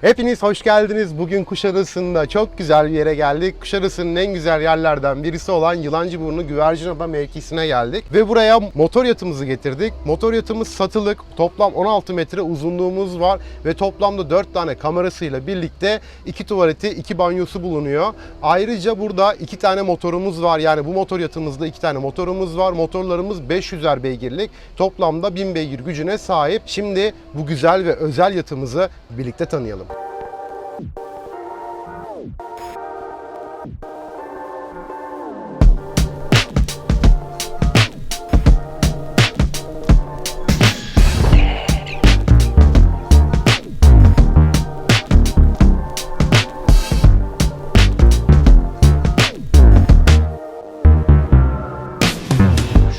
Hepiniz hoş geldiniz. Bugün Kuşadası'nda çok güzel bir yere geldik. Kuşadası'nın en güzel yerlerden birisi olan Yılancıburnu Güvercinada mevkisine geldik. Ve buraya motor yatımızı getirdik. Motor yatımız satılık. Toplam 16 metre uzunluğumuz var. Ve toplamda 4 tane kamerasıyla birlikte 2 tuvaleti, 2 banyosu bulunuyor. Ayrıca burada 2 tane motorumuz var. Yani bu motor yatımızda 2 tane motorumuz var. Motorlarımız 500'er beygirlik. Toplamda 1000 beygir gücüne sahip. Şimdi bu güzel ve özel yatımızı birlikte tanıyalım.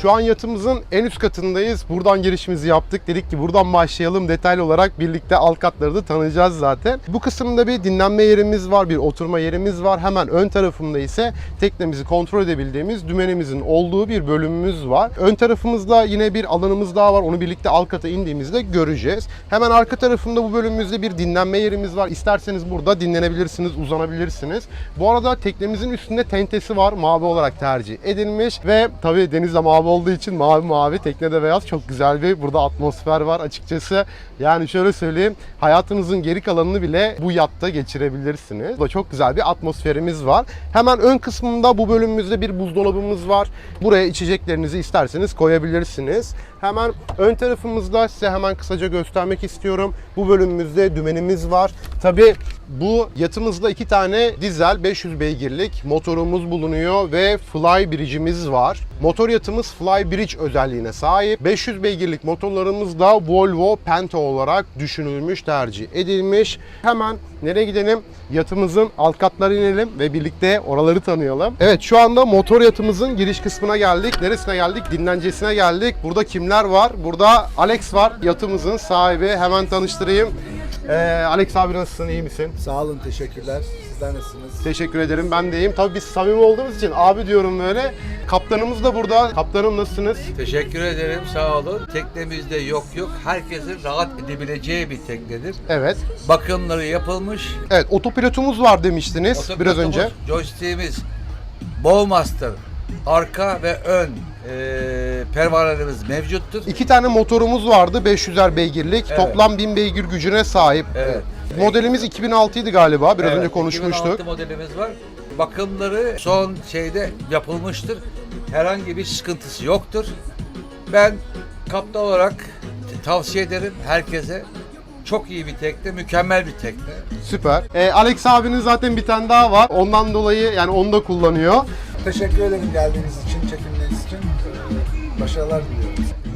Şu an yatımızın en üst katındayız. Buradan girişimizi yaptık. Dedik ki buradan başlayalım. Detaylı olarak birlikte alt katları da tanıyacağız zaten. Bu kısımda bir dinlenme yerimiz var, bir oturma yerimiz var. Hemen ön tarafında ise teknemizi kontrol edebildiğimiz dümenimizin olduğu bir bölümümüz var. Ön tarafımızda yine bir alanımız daha var. Onu birlikte alt kata indiğimizde göreceğiz. Hemen arka tarafında bu bölümümüzde bir dinlenme yerimiz var. İsterseniz burada dinlenebilirsiniz, uzanabilirsiniz. Bu arada teknemizin üstünde tentesi var. Mavi olarak tercih edilmiş ve tabii denizde mavi olduğu için mavi mavi teknede beyaz çok güzel bir burada atmosfer var açıkçası. Yani şöyle söyleyeyim hayatınızın geri kalanını bile bu yatta geçirebilirsiniz. Burada çok güzel bir atmosferimiz var. Hemen ön kısmında bu bölümümüzde bir buzdolabımız var. Buraya içeceklerinizi isterseniz koyabilirsiniz. Hemen ön tarafımızda size hemen kısaca göstermek istiyorum. Bu bölümümüzde dümenimiz var. Tabi bu yatımızda iki tane dizel 500 beygirlik motorumuz bulunuyor ve fly bridge'imiz var. Motor yatımız fly bridge özelliğine sahip. 500 beygirlik motorlarımız da Volvo Penta olarak düşünülmüş, tercih edilmiş. Hemen nereye gidelim? Yatımızın alt katlarına inelim ve birlikte oraları tanıyalım. Evet şu anda motor yatımızın giriş kısmına geldik. Neresine geldik? Dinlencesine geldik. Burada kimler var? Burada Alex var. Yatımızın sahibi. Hemen tanıştırayım. Ee, Alex abi nasılsın? İyi misin? Sağ olun, teşekkürler. Sizler nasılsınız? Teşekkür ederim. Ben de iyiyim. Tabii biz samimi olduğumuz için abi diyorum böyle. Kaptanımız da burada. Kaptanım nasılsınız? Teşekkür ederim sağ olun. Teknemizde yok yok. Herkesin rahat edebileceği bir teknedir. Evet. Bakımları yapılmış. Evet, otopilotumuz var demiştiniz biraz Otopilotumuz, önce. Joystick'imiz, Bowmaster, arka ve ön eee pervanelerimiz mevcuttur. İki tane motorumuz vardı 500'er beygirlik. Evet. Toplam 1000 beygir gücüne sahip. Evet. Modelimiz 2006 idi galiba. Biraz önce konuşmuştuk. 2016 modelimiz var. Bakımları son şeyde yapılmıştır. Herhangi bir sıkıntısı yoktur. Ben kaptan olarak tavsiye ederim herkese. Çok iyi bir tekne, mükemmel bir tekne. Süper. Ee, Alex abinin zaten bir tane daha var. Ondan dolayı yani onu da kullanıyor. Teşekkür ederim geldiğiniz için, çekimleriniz için. Ee, Başarılar diliyorum.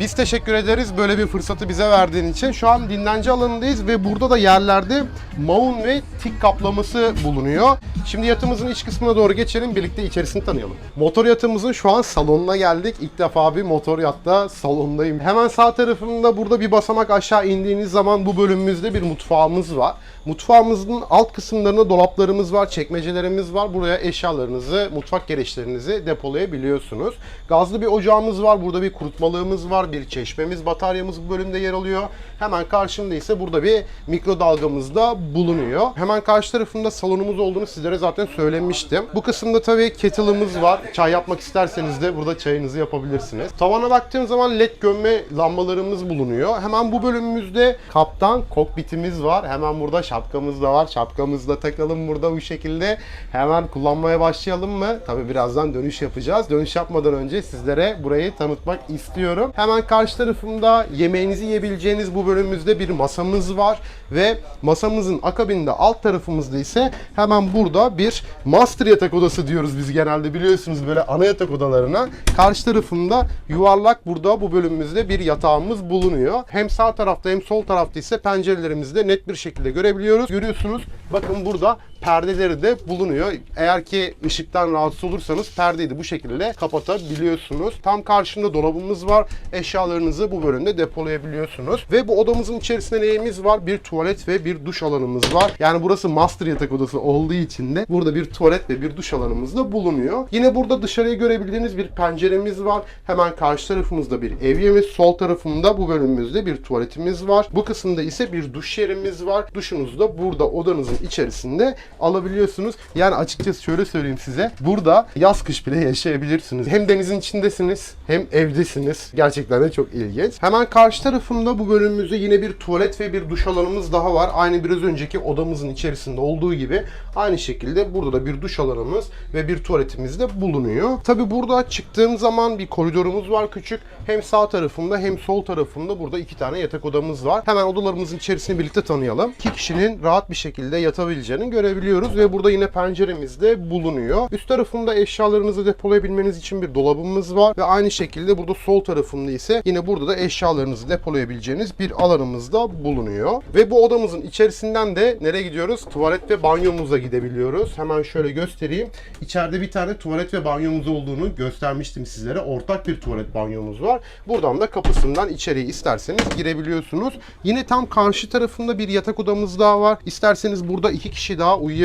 Biz teşekkür ederiz böyle bir fırsatı bize verdiğin için. Şu an dinlence alanındayız ve burada da yerlerde maun ve tik kaplaması bulunuyor. Şimdi yatımızın iç kısmına doğru geçelim birlikte içerisini tanıyalım. Motor yatımızın şu an salonuna geldik. İlk defa bir motor yatta salondayım. Hemen sağ tarafımda burada bir basamak aşağı indiğiniz zaman bu bölümümüzde bir mutfağımız var. Mutfağımızın alt kısımlarında dolaplarımız var, çekmecelerimiz var. Buraya eşyalarınızı, mutfak gereçlerinizi depolayabiliyorsunuz. Gazlı bir ocağımız var. Burada bir kurutmalığımız var. Bir çeşmemiz, bataryamız bu bölümde yer alıyor. Hemen karşımda ise burada bir mikrodalgamız da bulunuyor. Hemen karşı tarafında salonumuz olduğunu sizlere zaten söylemiştim. Bu kısımda tabii kettle'ımız var. Çay yapmak isterseniz de burada çayınızı yapabilirsiniz. Tavana baktığım zaman led gömme lambalarımız bulunuyor. Hemen bu bölümümüzde kaptan kokpitimiz var. Hemen burada şapkamız da var. Şapkamızı da takalım burada bu şekilde. Hemen kullanmaya başlayalım mı? Tabii birazdan dönüş yapacağız. Dönüş yapmadan önce sizlere burayı tanıtmak istiyorum. Hemen karşı tarafımda yemeğinizi yiyebileceğiniz bu bölümümüzde bir masamız var ve masamızın akabinde alt tarafımızda ise hemen burada bir master yatak odası diyoruz biz genelde biliyorsunuz böyle ana yatak odalarına. Karşı tarafında yuvarlak burada bu bölümümüzde bir yatağımız bulunuyor. Hem sağ tarafta hem sol tarafta ise pencerelerimizi de net bir şekilde görebiliyoruz. Görüyorsunuz bakın burada perdeleri de bulunuyor. Eğer ki ışıktan rahatsız olursanız perdeyi de bu şekilde kapatabiliyorsunuz. Tam karşında dolabımız var. eşyalarınızı bu bölümde depolayabiliyorsunuz. Ve bu odamızın içerisinde neyimiz var? Bir tuvalet ve bir duş alanımız var. Yani burası master yatak odası olduğu için de burada bir tuvalet ve bir duş alanımız da bulunuyor. Yine burada dışarıya görebildiğiniz bir penceremiz var. Hemen karşı tarafımızda bir evyemiz, sol tarafında bu bölümümüzde bir tuvaletimiz var. Bu kısımda ise bir duş yerimiz var. Duşunuzu da burada odanızın içerisinde alabiliyorsunuz. Yani açıkçası şöyle söyleyeyim size. Burada yaz kış bile yaşayabilirsiniz. Hem denizin içindesiniz hem evdesiniz. Gerçekten de çok ilginç. Hemen karşı tarafında bu bölümümüzde yine bir tuvalet ve bir duş alanımız daha var. Aynı biraz önceki odamızın içerisinde olduğu gibi aynı şekilde burada da bir duş alanımız ve bir tuvaletimiz de bulunuyor. Tabi burada çıktığım zaman bir koridorumuz var küçük. Hem sağ tarafımda hem sol tarafımda burada iki tane yatak odamız var. Hemen odalarımızın içerisini birlikte tanıyalım. İki kişinin rahat bir şekilde yatabileceğini görebiliyoruz ve burada yine penceremiz de bulunuyor. Üst tarafında eşyalarınızı depolayabilmeniz için bir dolabımız var ve aynı şekilde burada sol tarafında ise yine burada da eşyalarınızı depolayabileceğiniz bir alanımız da bulunuyor. Ve bu odamızın içerisinden de nereye gidiyoruz? Tuvalet ve banyomuza gidebiliyoruz. Hemen şöyle göstereyim. İçeride bir tane tuvalet ve banyomuz olduğunu göstermiştim sizlere. Ortak bir tuvalet banyomuz var. Buradan da kapısından içeriye isterseniz girebiliyorsunuz. Yine tam karşı tarafında bir yatak odamız daha var. İsterseniz burada iki kişi daha uyuyabilirsiniz.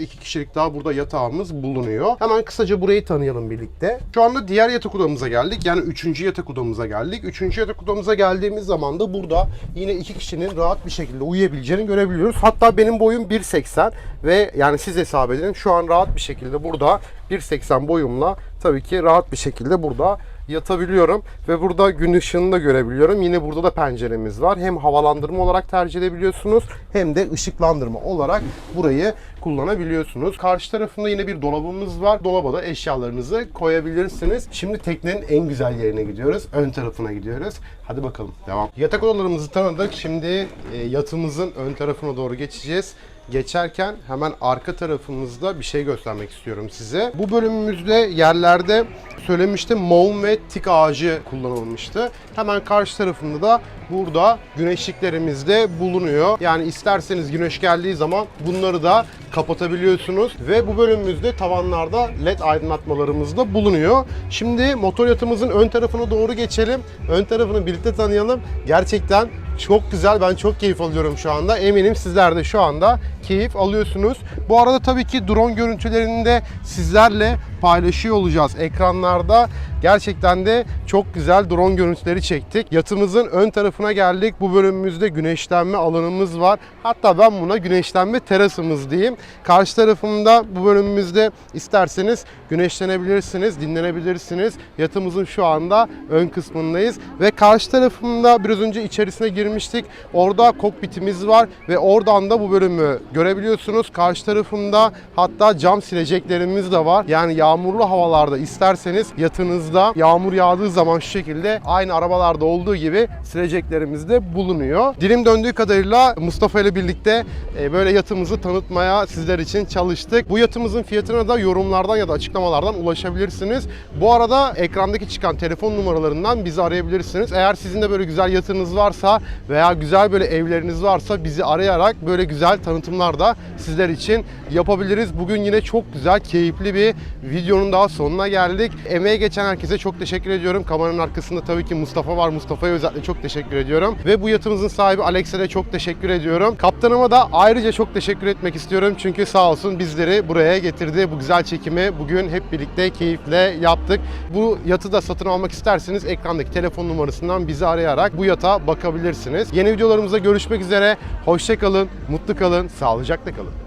İki kişilik daha burada yatağımız bulunuyor. Hemen kısaca burayı tanıyalım birlikte. Şu anda diğer yatak odamıza geldik. Yani üçüncü yatak odamıza geldik. Üçüncü yatak odamıza geldiğimiz zaman da burada yine iki kişinin rahat bir şekilde uyuyabileceğini görebiliyoruz. Hatta benim boyum 1.80 ve yani siz hesap edin şu an rahat bir şekilde burada 1.80 boyumla tabii ki rahat bir şekilde burada yatabiliyorum ve burada gün ışığını da görebiliyorum. Yine burada da penceremiz var. Hem havalandırma olarak tercih edebiliyorsunuz hem de ışıklandırma olarak burayı kullanabiliyorsunuz. Karşı tarafında yine bir dolabımız var. Dolaba da eşyalarınızı koyabilirsiniz. Şimdi teknenin en güzel yerine gidiyoruz. Ön tarafına gidiyoruz. Hadi bakalım devam. Yatak odalarımızı tanıdık. Şimdi e, yatımızın ön tarafına doğru geçeceğiz geçerken hemen arka tarafımızda bir şey göstermek istiyorum size. Bu bölümümüzde yerlerde söylemiştim mum ve tik ağacı kullanılmıştı. Hemen karşı tarafında da burada güneşliklerimiz de bulunuyor. Yani isterseniz güneş geldiği zaman bunları da kapatabiliyorsunuz ve bu bölümümüzde tavanlarda led aydınlatmalarımız da bulunuyor. Şimdi motor yatımızın ön tarafına doğru geçelim. Ön tarafını birlikte tanıyalım. Gerçekten çok güzel. Ben çok keyif alıyorum şu anda. Eminim sizler de şu anda keyif alıyorsunuz. Bu arada tabii ki drone görüntülerini de sizlerle paylaşıyor olacağız ekranlarda. Gerçekten de çok güzel drone görüntüleri çektik. Yatımızın ön tarafına geldik. Bu bölümümüzde güneşlenme alanımız var. Hatta ben buna güneşlenme terasımız diyeyim. Karşı tarafımda bu bölümümüzde isterseniz güneşlenebilirsiniz, dinlenebilirsiniz. Yatımızın şu anda ön kısmındayız ve karşı tarafımda biraz önce içerisine girmiştik. Orada kokpitimiz var ve oradan da bu bölümü görebiliyorsunuz. Karşı tarafımda hatta cam sileceklerimiz de var. Yani yağmurlu havalarda isterseniz yatınızda yağmur yağdığı zaman şu şekilde aynı arabalarda olduğu gibi sileceklerimiz de bulunuyor. Dilim döndüğü kadarıyla Mustafa ile birlikte e, böyle yatımızı tanıtmaya sizler için çalıştık. Bu yatımızın fiyatına da yorumlardan ya da açıklamalardan ulaşabilirsiniz. Bu arada ekrandaki çıkan telefon numaralarından bizi arayabilirsiniz. Eğer sizin de böyle güzel yatınız varsa veya güzel böyle evleriniz varsa bizi arayarak böyle güzel tanıtımlar da sizler için yapabiliriz. Bugün yine çok güzel, keyifli bir videonun daha sonuna geldik. Emeğe geçen herkese çok teşekkür ediyorum. Kameranın arkasında tabii ki Mustafa var. Mustafa'ya özellikle çok teşekkür ediyorum. Ve bu yatımızın sahibi Alex'e de çok teşekkür ediyorum. Kaptanıma da ayrıca çok teşekkür etmek istiyorum. Çünkü sağ olsun bizleri buraya getirdi. Bu güzel çekimi bugün hep birlikte keyifle yaptık. Bu yatı da satın almak isterseniz ekrandaki telefon numarasından bizi arayarak bu yata bakabilirsiniz. Yeni videolarımızda görüşmek üzere. Hoşça kalın, mutlu kalın, sağlıcakla kalın.